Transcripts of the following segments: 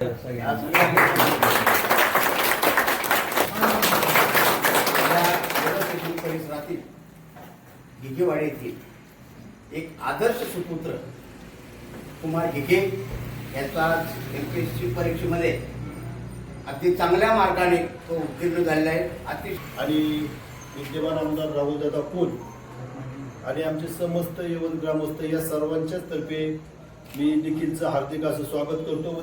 या परिसरातील गिगेवाडी येथील एक आदर्श सुपुत्र कुमार गिगे याचा एम पी एस सी परीक्षेमध्ये अगदी चांगल्या मार्गाने तो उत्तीर्ण झालेला आहे अतिशय आणि विद्यमान आमदार राहुलदादा कोल आणि आमचे समस्त यवन ग्रामस्थ या सर्वांच्याच तर्फे मी देखीलचं हार्दिक असं स्वागत करतो.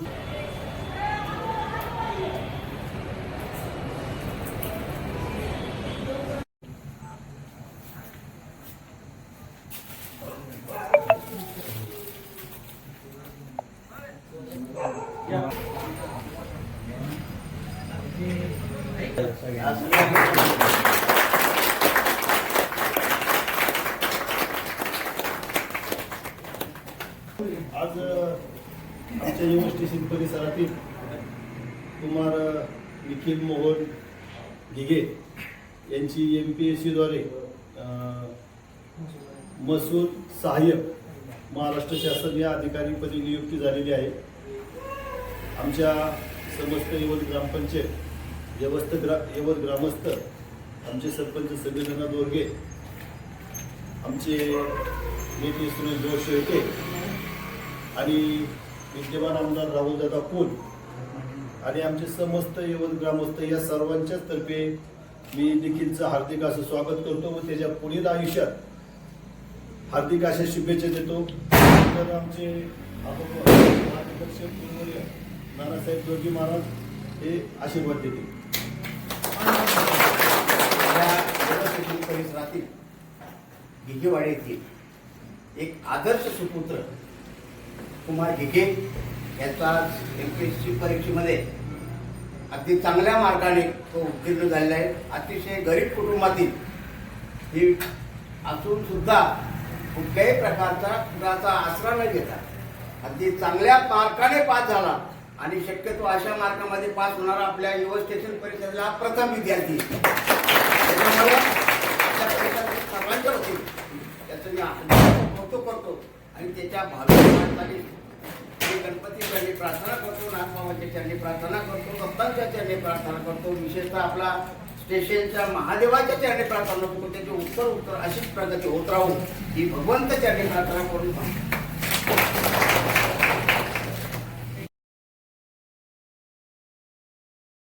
आज आमच्या युनिव्हर्सिटी स्टेशन परिसरातील कुमार निखिल मोहन घिगे यांची एम पी एस सीद्वारे महसूल सहाय्यक महाराष्ट्र शासन या अधिकारीपदी नियुक्ती झालेली आहे. आमच्या समस्त यवत ग्रामपंचायत यवस्त ग्रा यवत ग्रामस्थ आमचे सरपंच संघटना दोरगे आमचे नेते सुनील जोश शेळके आणि विद्यमान आमदार राहुलदादा कोल आणि आमचे समस्त यवत ग्रामस्थ या सर्वांच्याच तर्फे मी देखीलचं हार्दिक असं स्वागत करतो व त्याच्या पुढील आयुष्यात हार्दिक अशा शुभेच्छा देतो. तर आमचे नानासाहेब जोगी महाराज हे आशीर्वाद देतील. या जलपेशी परिसरातील गिगेवाडी येथील एक आदर्श सुपुत्र कुमार घिगे याचा एम पी एस सी परीक्षेमध्ये अगदी चांगल्या मार्गाने तो उत्तीर्ण झालेला आहे. अतिशय गरीब कुटुंबातील ही असून सुद्धा कुठल्याही प्रकारचा कुणाचा आसरा न घेता अगदी चांगल्या मार्काने पास झाला आणि शक्यतो अशा मार्कामध्ये पास होणारा आपल्या युवा स्टेशन परिषदेला प्रथम विद्यार्थी त्याच्यामुळे आपल्या परिसरातील सर्वांच्या वतीने त्याचं मी कौतुक करतो आणि त्याच्या भावी वाटचालीस गणपती चरणी प्रार्थना करतो नाथबाबाच्या चरणी प्रार्थना करतो भक्तांच्या चरणी प्रार्थना करतो विशेषतः आपला स्टेशनच्या महादेवाच्या चरणी प्रार्थना करतो त्याचे उत्तर उत्तर अशीच प्रगती होत राहू ही भगवंत चरणी प्रार्थना करून